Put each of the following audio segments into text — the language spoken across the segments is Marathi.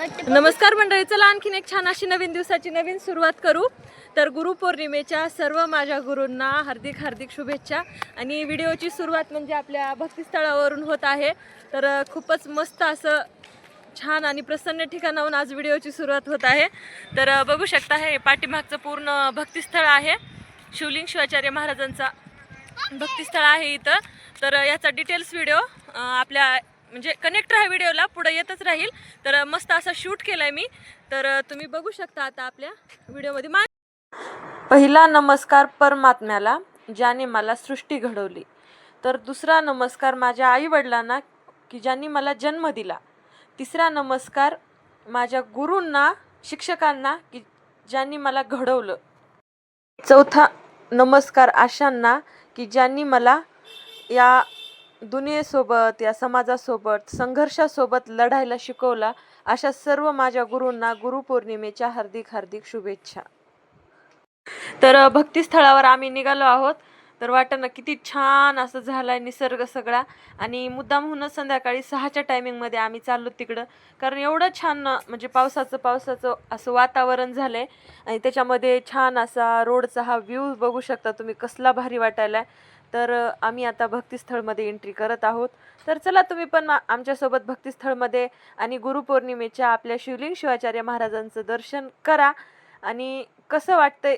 नमस्कार मंडळी चला आणखीन एक छान अशी नवीन दिवसाची नवीन सुरुवात करू. तर गुरुपौर्णिमेच्या सर्व माझ्या गुरूंना हार्दिक हार्दिक शुभेच्छा. आणि व्हिडिओची सुरुवात म्हणजे आपल्या भक्तिस्थळावरून होत आहे. तर खूपच मस्त असं छान आणि प्रसन्न ठिकाणाहून आज व्हिडिओची सुरुवात होत आहे. तर बघू शकता हे पाठीमागचं पूर्ण भक्तिस्थळ आहे. शिवलिंग शिवाचार्य महाराजांचा भक्तिस्थळ आहे इथं. तर याचा डिटेल्स व्हिडिओ आपल्या म्हणजे कनेक्ट राहा व्हिडिओला पुढे येतच राहील. तर मस्त असा शूट केलाय मी. तर तुम्ही बघू शकता आता आपल्या व्हिडिओमध्ये. मा पहिला नमस्कार परमात्म्याला ज्याने मला सृष्टी घडवली. तर दुसरा नमस्कार माझ्या आईवडिलांना की ज्यांनी मला जन्म दिला. तिसरा नमस्कार माझ्या गुरूंना शिक्षकांना की ज्यांनी मला घडवलं. चौथा नमस्कार आशांना की ज्यांनी मला या दुनियेसोबत या समाजासोबत संघर्षासोबत लढायला शिकवला अशा सर्व माझ्या गुरूंना गुरुपौर्णिमेच्या हार्दिक हार्दिक शुभेच्छा. तर भक्तिस्थळावर आम्ही निघालो आहोत. तर वाटतं ना किती छान असं झालं आहे निसर्ग सगळा. आणि मुद्दामहूनच संध्याकाळी सहाच्या टायमिंगमध्ये आम्ही चाललो तिकडं. कारण एवढं छान म्हणजे पावसाचं पावसाचं असं वातावरण झालं आहे आणि त्याच्यामध्ये छान असा रोडचा हा व्ह्यू बघू शकता तुम्ही कसला भारी वाटायला आहे तर आम्ही आता भक्तिस्थळमध्ये एंट्री करत आहोत. तर चला तुम्ही पण आमच्यासोबत भक्तिस्थळमध्ये आणि गुरुपौर्णिमेच्या आपल्या शिवलिंग शिवाचार्य महाराजांचं दर्शन करा. आणि कसं वाटतंय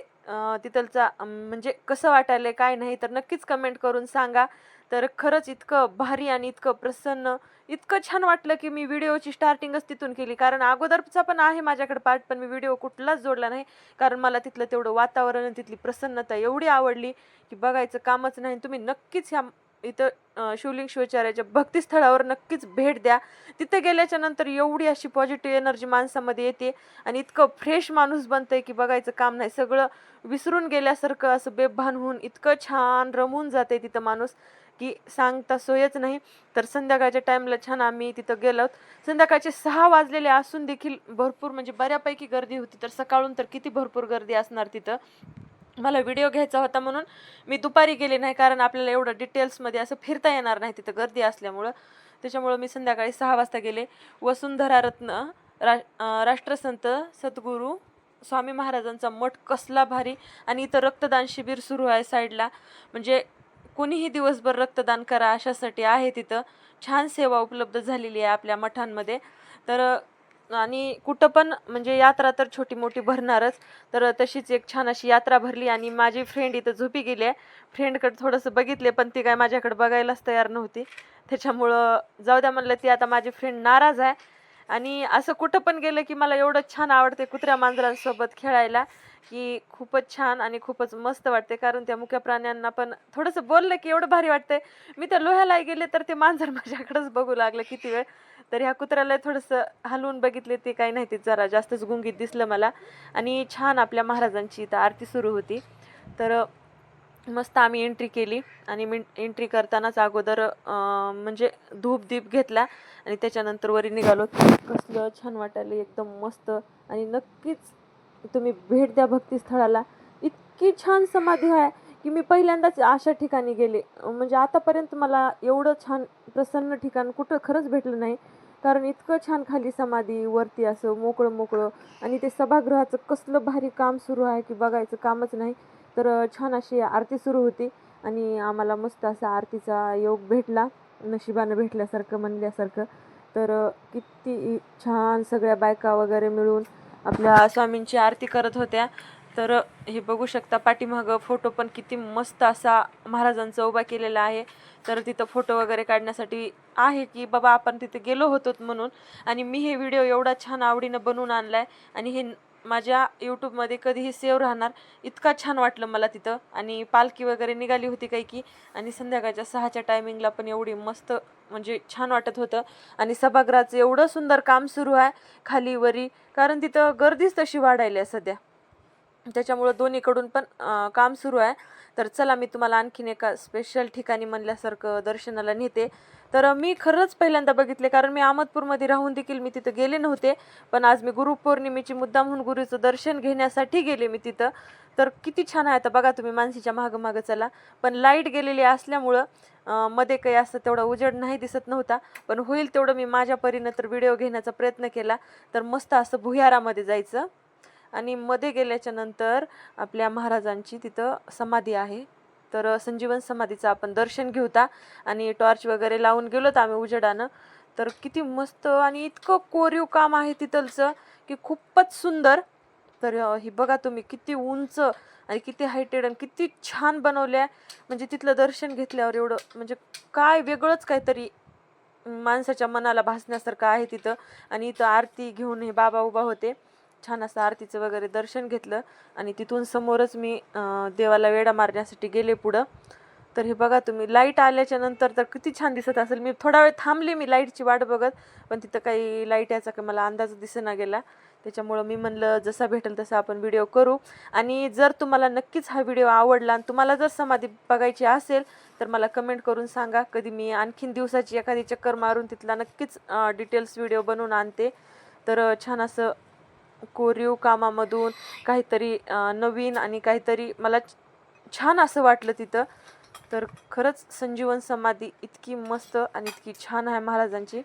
तिथलचा म्हणजे कसं वाटायला काय नाही तर नक्कीच कमेंट करून सांगा. तर खरंच इतकं भारी आणि इतकं प्रसन्न इतकं छान वाटलं की मी व्हिडिओची स्टार्टिंगच तिथून केली. कारण अगोदरचा पण आहे माझ्याकडे पार्ट पण मी व्हिडिओ कुठलाच जोडला नाही. कारण मला तिथलं तेवढं वातावरण तिथली प्रसन्नता एवढी आवडली की बघायचं कामच नाही. तुम्ही नक्कीच ह्या इथं शिवलिंग शिवाचार्याच्या भक्तिस्थळावर नक्कीच भेट द्या. तिथे गेल्याच्यानंतर एवढी अशी पॉझिटिव्ह एनर्जी माणसामध्ये येते आणि इतकं फ्रेश माणूस बनतंय की बघायचं काम नाही. सगळं विसरून गेल्यासारखं असं बेभान होऊन इतकं छान रमून जाते तिथं माणूस की सांगता सोयच नाही. तर संध्याकाळच्या टाईमला छान आम्ही तिथं गेलो. संध्याकाळचे सहा वाजलेले असून देखील भरपूर म्हणजे बऱ्यापैकी गर्दी होती. तर सकाळून तर किती भरपूर गर्दी असणार तिथं? मला व्हिडिओ घ्यायचा होता म्हणून मी दुपारी गेले नाही कारण आपल्याला एवढं डिटेल्समध्ये असं फिरता येणार नाही तिथं गर्दी असल्यामुळं. त्याच्यामुळं मी संध्याकाळी सहा वाजता गेले. वसुंधरा रत्न रा राष्ट्रसंत सद्गुरू स्वामी महाराजांचा मठ कसला भारी आणि इथं रक्तदान शिबिर सुरू आहे साईडला. म्हणजे कोणीही दिवसभर रक्तदान करा अशासाठी आहे तिथं. छान सेवा उपलब्ध झालेली आहे आपल्या मठांमध्ये. तर आणि कुठं पण म्हणजे यात्रा तर छोटी मोठी भरणारच तर तशीच एक छान अशी यात्रा भरली आणि माझी फ्रेंड इथं झोपी गेली आहे. फ्रेंडकडे थोडंसं बघितले पण ती काय माझ्याकडे बघायलाच तयार नव्हती. त्याच्यामुळं जाऊ द्या म्हणलं ती आता माझी फ्रेंड नाराज आहे. आणि असं कुठं पण गेलं की मला एवढं छान आवडते कुत्र्या मांजरांसोबत खेळायला. की खूपच छान आणि खूपच मस्त वाटते. कारण त्या मुख्या प्राण्यांना पण थोडंसं बोललं की एवढं भारी वाटतंय. मी तर लोह्याला गेले तर ते मांजर माझ्याकडेच बघू लागलं किती वेळ. तर ह्या कुत्र्याला थोडंसं हलवून बघितले ते काही नाही ते जरा जास्तच गुंगीत दिसलं मला. आणि छान आपल्या महाराजांची इथं आरती सुरू होती. तर मस्त आम्ही एंट्री केली आणि मी एंट्री करतानाच अगोदर म्हणजे धूप दीप घेतला आणि त्याच्यानंतर वरी निघालो. कसलं छान वाटायला एकदम मस्त. आणि नक्कीच तुम्ही भेट द्या भक्तिस्थळाला. इतकी छान समाधी आहे की मी पहिल्यांदाच अशा ठिकाणी गेले. म्हणजे आतापर्यंत मला एवढं छान प्रसन्न ठिकाण कुठं खरंच भेटलं नाही. कारण इतकं छान खाली समाधी वरती असं मोकळं मोकळं आणि ते सभागृहाचं कसलं भारी काम सुरू आहे की बघायचं कामच नाही. तर छान अशी आरती सुरू होती आणि आम्हाला मस्त असा आरतीचा योग भेटला नशिबानं भेटल्यासारखं म्हणल्यासारखं. तर किती छान सगळ्या बायका वगैरे मिळून आपल्या स्वामींची आरती करत होत्या. तर हे बघू शकता पाठीमागं फोटो पण किती मस्त असा महाराजांचा उभा केलेला आहे. तर तिथं फोटो वगैरे काढण्यासाठी आहे की बाबा आपण तिथे गेलो होतो म्हणून. आणि मी हे व्हिडिओ एवढा छान आवडीनं बनवून आणला आहे आणि हे माझ्या यूट्यूबमध्ये कधीही सेव्ह राहणार. इतका छान वाटलं मला तिथं. आणि पालखी वगैरे निघाली होती काही की. आणि संध्याकाळच्या सहाच्या टायमिंगला पण एवढी मस्त म्हणजे छान वाटत होतं. आणि सभागृहाचं एवढं सुंदर काम सुरू आहे खाली वरी. कारण तिथं गर्दीच तशी वाढायली आहे सध्या. त्याच्यामुळं दोन्हीकडून पण काम सुरू आहे. तर चला मी तुम्हाला आणखीन एका स्पेशल ठिकाणी म्हणल्यासारखं दर्शनाला नेते. तर मी खरंच पहिल्यांदा बघितले कारण मी अहमदपूरमध्ये राहून देखील मी तिथं गेले नव्हते. पण आज मी गुरुपौर्णिमेची मुद्दामहून गुरुचं दर्शन घेण्यासाठी गेले मी तिथं. तर किती छान आहे आता बघा तुम्ही मानसीच्या मागं मागं चला. पण लाइट गेलेली असल्यामुळं मध्ये काही असं तेवढा उजेड नाही दिसत नव्हता. पण होईल तेवढं मी माझ्या परीनं तर व्हिडिओ घेण्याचा प्रयत्न केला. तर मस्त असं भुयारामध्ये जायचं. आणि मध्ये गेल्याच्यानंतर आपल्या महाराजांची तिथं समाधी आहे. तर संजीवन समाधीचं आपण दर्शन घेऊता आणि टॉर्च वगैरे लावून गेलो तर आम्ही उजेडानं. तर किती मस्त आणि इतकं कोरीव काम आहे तिथलचं की खूपच सुंदर. तर ही बघा तुम्ही किती उंच आणि किती हायटेड आणि किती छान बनवले आहे म्हणजे तिथलं दर्शन घेतल्यावर एवढं म्हणजे काय वेगळंच काहीतरी माणसाच्या मनाला भासण्यासारखं आहे तिथं. आणि इथं आरती घेऊन हे बाबा उभा होते. छान असं आरतीचं वगैरे दर्शन घेतलं आणि तिथून समोरच मी देवाला वेडा मारण्यासाठी गेले पुढं. तर हे बघा तुम्ही लाइट आल्याच्यानंतर तर किती छान दिसत असेल. मी थोडा वेळ थांबले मी लाईटची वाट बघत पण तिथं काही लाइट याचा काही मला अंदाज दिसेना गेला. त्याच्यामुळं मी म्हणलं जसा भेटेल तसा आपण व्हिडिओ करू. आणि जर तुम्हाला नक्कीच हा व्हिडिओ आवडला आणि तुम्हाला जर समाधी बघायची असेल तर मला कमेंट करून सांगा. कधी मी आणखीन दिवसाची एखादी चक्कर मारून तिथला नक्कीच डिटेल्स व्हिडिओ बनवून आणते. तर छान असं कोरीव कामामधून काहीतरी नवीन आणि काहीतरी मला छान असं वाटलं तिथं. तर खरंच संजीवन समाधी इतकी मस्त आणि इतकी छान आहे महाराजांची.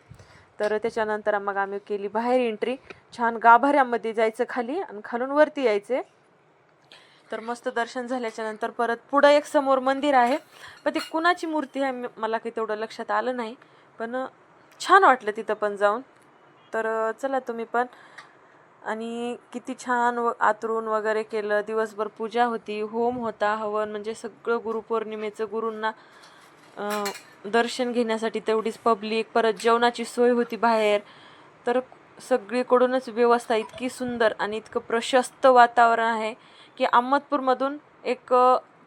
तर त्याच्यानंतर मग आम्ही केली बाहेर एंट्री छान गाभाऱ्यामध्ये जायचं खाली आणि खालून वरती यायचे. तर मस्त दर्शन झाल्याच्यानंतर परत पुढं एक समोर मंदिर आहे. पण ते कुणाची मूर्ती आहे मला काही तेवढं लक्षात आलं नाही. पण छान वाटलं तिथं पण जाऊन. तर चला तुम्ही पण आणि किती छान व आतरून वगैरे केलं. दिवसभर पूजा होती होम होता हवन म्हणजे सगळं गुरुपौर्णिमेचं गुरूंना दर्शन घेण्यासाठी तेवढीच पब्लिक परत जेवणाची सोय होती बाहेर. तर सगळीकडूनच व्यवस्था इतकी सुंदर आणि इतकं प्रशस्त वातावरण आहे की अहमदपूरमधून एक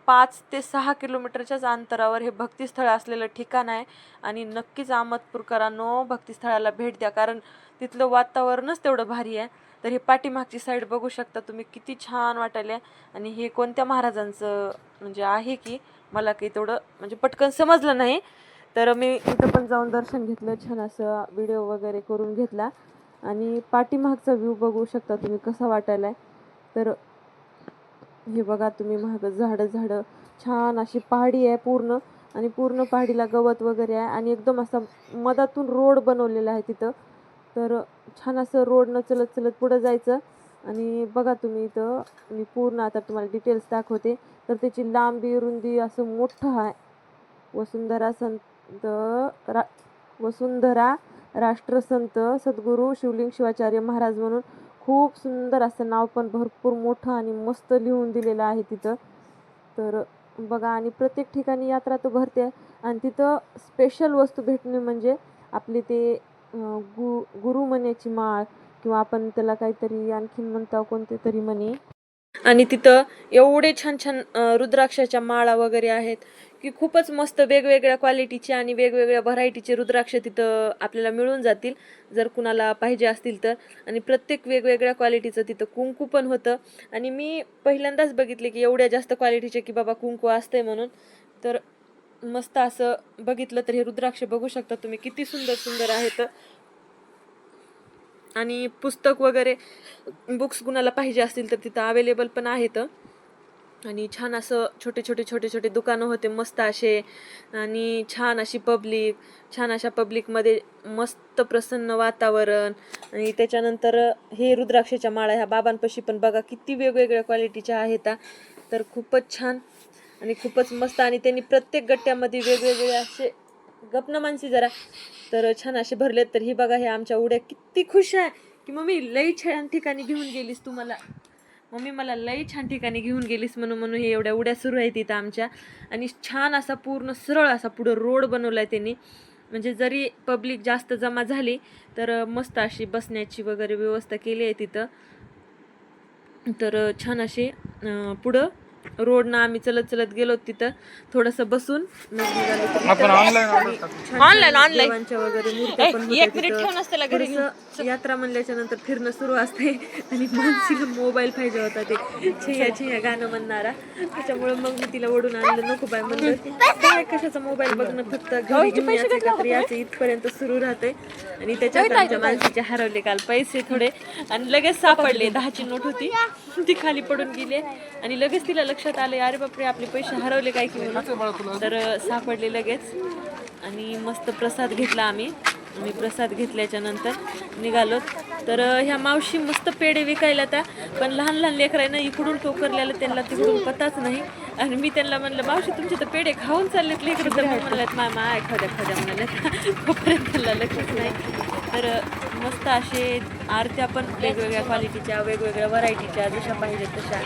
पाच ते सहा किलोमीटरच्याच अंतरावर हे भक्तिस्थळ असलेलं ठिकाण आहे आणि नक्कीच अहमदपूरकरांनो भक्तिस्थळाला भेट द्या. कारण तिथलं वातावरणच तेवढं भारी आहे. तर हे पाठीमागची साईड बघू शकता तुम्ही किती छान वाटायला आणि हे कोणत्या महाराजांचं म्हणजे आहे की मला काही तेवढं म्हणजे पटकन समजलं नाही. तर मी इथं पण जाऊन दर्शन घेतलं छान असं व्हिडिओ वगैरे करून घेतला. आणि पाठीमागचा व्ह्यू बघू शकता तुम्ही कसा वाटायला तर हे बघा तुम्ही महाग झाडं झाडं. छान अशी पहाडी आहे पूर्ण. आणि पूर्ण पहाडीला गवत वगैरे आहे. आणि एकदम असा मधातून रोड बनवलेला आहे तिथं. तर छान असं रोडनं चलत चलत पुढं जायचं. आणि बघा तुम्ही इथं मी पूर्ण आता तुम्हाला डिटेल्स दाखवते. तर त्याची लांबी रुंदी असं मोठं आहे. वसुंधरा संत रा वसुंधरा राष्ट्रसंत सद्गुरू शिवलिंग शिवाचार्य महाराज म्हणून खूप सुंदर असं नाव पण भरपूर मोठं आणि मस्त लिहून दिलेलं आहे तिथं. तर बघा आणि प्रत्येक ठिकाणी यात्रा तर भरते. आणि तिथं स्पेशल वस्तू भेटणे म्हणजे आपले ते गु गुरुमण्याची माळ किंवा आपण त्याला काहीतरी आणखीन म्हणतो कोणते तरी म्हणे. आणि तिथं एवढे छान छान रुद्राक्षाच्या माळा वगैरे आहेत की खूपच मस्त वेगवेगळ्या क्वालिटीचे आणि वेगवेगळ्या व्हरायटीचे रुद्राक्ष तिथं आपल्याला मिळून जातील. जर कुणाला पाहिजे असतील तर. आणि प्रत्येक वेगवेगळ्या क्वालिटीचं तिथं कुंकू पण होतं. आणि मी पहिल्यांदाच बघितले की एवढ्या जास्त क्वालिटीचे की बाबा कुंकू असतंय म्हणून. तर मस्त असं बघितलं तर हे रुद्राक्ष बघू शकता तुम्ही. किती सुंदर सुंदर आहेत. आणि पुस्तक वगैरे बुक्स कुणाला पाहिजे असतील तर तिथं अवेलेबल पण आहेत. आणि छान असं छोटे छोटे छोटे छोटे दुकानं होते मस्त असे. आणि छान अशी पब्लिक छान अशा पब्लिकमध्ये मस्त प्रसन्न वातावरण. आणि त्याच्यानंतर हे रुद्राक्षाच्या माळा ह्या बाबांपाशी पण बघा किती वेगवेगळ्या क्वालिटीच्या आहेत. तर खूपच छान. आणि खूपच मस्त. आणि त्यांनी प्रत्येक गट्ट्यामध्ये वेगवेगळे असे गपना माणसे जरा. तर छान असे भरलेत. तर ही बघा हे आमच्या उड्या किती खुश आहे. की मम्मी लई छान ठिकाणी घेऊन गेलीस तू मला. मम्मी मला लई छान ठिकाणी घेऊन गेलीस म्हणून म्हणून हे एवढ्या उड्या सुरू आहेत इथं आमच्या. आणि छान असा पूर्ण सरळ असा पुढं रोड बनवला आहे त्यांनी. म्हणजे जरी पब्लिक जास्त जमा झाली तर मस्त अशी बसण्याची वगैरे व्यवस्था केली आहे तिथं. तर छान असे पुढं रोडनं आम्ही चलत चलत गेलो तिथं. थोडंसं बसून ऑनलाईन. देवांच्या वगैरे मूर्त्या पण होत्या तिथं. थोडंसं यात्रा म्हणल्याच्या नंतर फिरणं सुरू असते. आणि मानसीला मोबाईल पाहिजे होता ते. छिया छिया गाणं म्हणणारा. त्याच्यामुळे मग मी तिला ओढून आणलं. नको बाय म्हणलं. काय कशाचा मोबाईल बघणं फक्त घरी घेऊन यायचं का तर याचं इथपर्यंत सुरू राहते. आणि त्याच्यात आमच्या मानसीचे हरवले काल पैसे थोडे. आणि लगेच सापडले. दहाची नोट होती. ती खाली पडून गेली. आणि लगेच तिला लक्षात आले अरे बापरे आपले पैसे हरवले काय की म्हणून? तर सापडले लगेच आणि मस्त प्रसाद घेतला आम्ही. आम्ही प्रसाद घेतल्याच्या नंतर निघालो. तर ह्या मावशी मस्त पेढे विकायला त्या पण लहान लहान लेकरांना इकडून टोकरलेलं त्यांना तिकडून पताच नाही. आणि मी त्यांना म्हणलं मावशी तुमचे तर पेढे खाऊन चाललेत लेकरं. तर मग मामा मा मा खाऊ द्या खाऊ म्हणाल्यात. तोपर्यंत त्यांना लक्षच नाही. तर मस्त असे आरत्या पण वेगवेगळ्या क्वालिटीच्या वेगवेगळ्या व्हरायटीच्या जशा पाहिजेत तशा.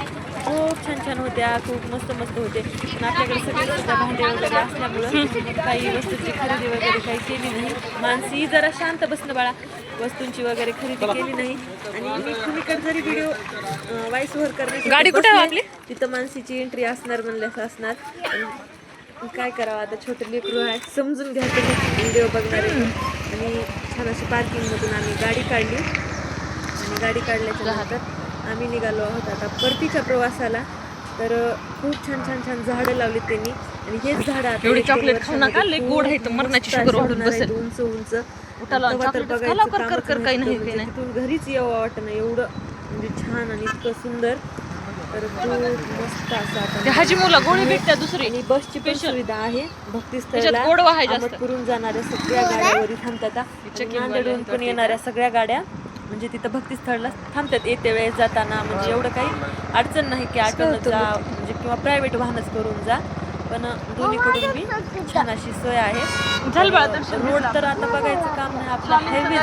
खूप छान छान होत्या खूप मस्त मस्त होते. पण आपल्याकडे सगळे सुद्धा भांडे वगैरे असल्यामुळं काही वस्तूची खरेदी वगैरे काही केली नाही. मानसी जरा शांत बसणं बाळा. वस्तूंची वगैरे खरेदी केली नाही. आणि मी कुणीकडे जरी व्हिडिओ वाईस ओव्हर करण्यासाठी गाडी कुठे बसले, तिथं मानसीची एंट्री असणार म्हणल्यास असणार. काय करावं आता छोटं लेकरू आहे समजून घ्या व्हिडिओ बघणारे. आणि छान अशी पार्किंगमधून आम्ही गाडी काढली. आणि गाडी काढल्याच्या नंतर आम्ही निघालो आहोत आता परतीच्या प्रवासाला. तर खूप छान छान छान झाडं लावलीत त्यांनी. आणि हेच झाडं एवढी खाऊ नका, लय गोड आहे तर मरणाची वाढून बसेल. उंच उंच. उठाला, खाला, कर, कर, कर, काही नाही, नव्हतं. काही नाही. तिथून घरीच यावं वाटणं एवढं. म्हणजे छान आणि इतकं सुंदर. तर खूप मस्त असं हाजी मुला गोळी भेटते दुसरी. आणि बसची पण सुविधा आहे. भक्तीस्थळला आहे जास्त. अहमदपूरहून जाणाऱ्या सगळ्या गाड्यावरी थांबतात नांदेडहून पण येणाऱ्या सगळ्या गाड्या. म्हणजे तिथं भक्तीस्थळला थांबतात. येते वेळेस जाताना म्हणजे एवढं काही अडचण नाही की ऑटोनं जा म्हणजे किंवा प्रायव्हेट वाहनच करून जा. पण दोन्हीकडून बी छान अशी सोय आहे. झालं रोड तर आता बघायचं काम नाही. आपला हायवे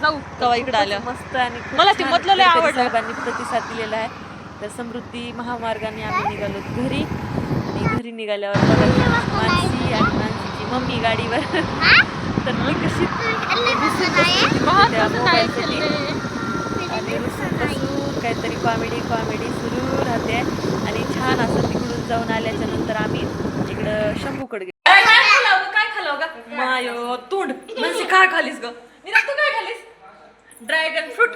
जाऊ. तेव्हा इकडे आल्या मस्त आणि मला ते मधलं. साहेबांनी प्रतिसाद दिलेला आहे. तर समृद्धी महामार्गाने आम्ही निघालो घरी. आणि घरी निघाल्यावर मानसी आणि मानसीची मम्मी गाडीवर. तर मी कशी काहीतरी कॉमेडी कॉमेडी सुरू राहते. आणि छान असं तिकडून जाऊन आल्याच्यानंतर आम्ही इकडं शंभूकडे गेलो. काय खालाव ग? मायो तोंड. म्हणजे काय खालीस ग? तू काय खालीस? Dragon fruit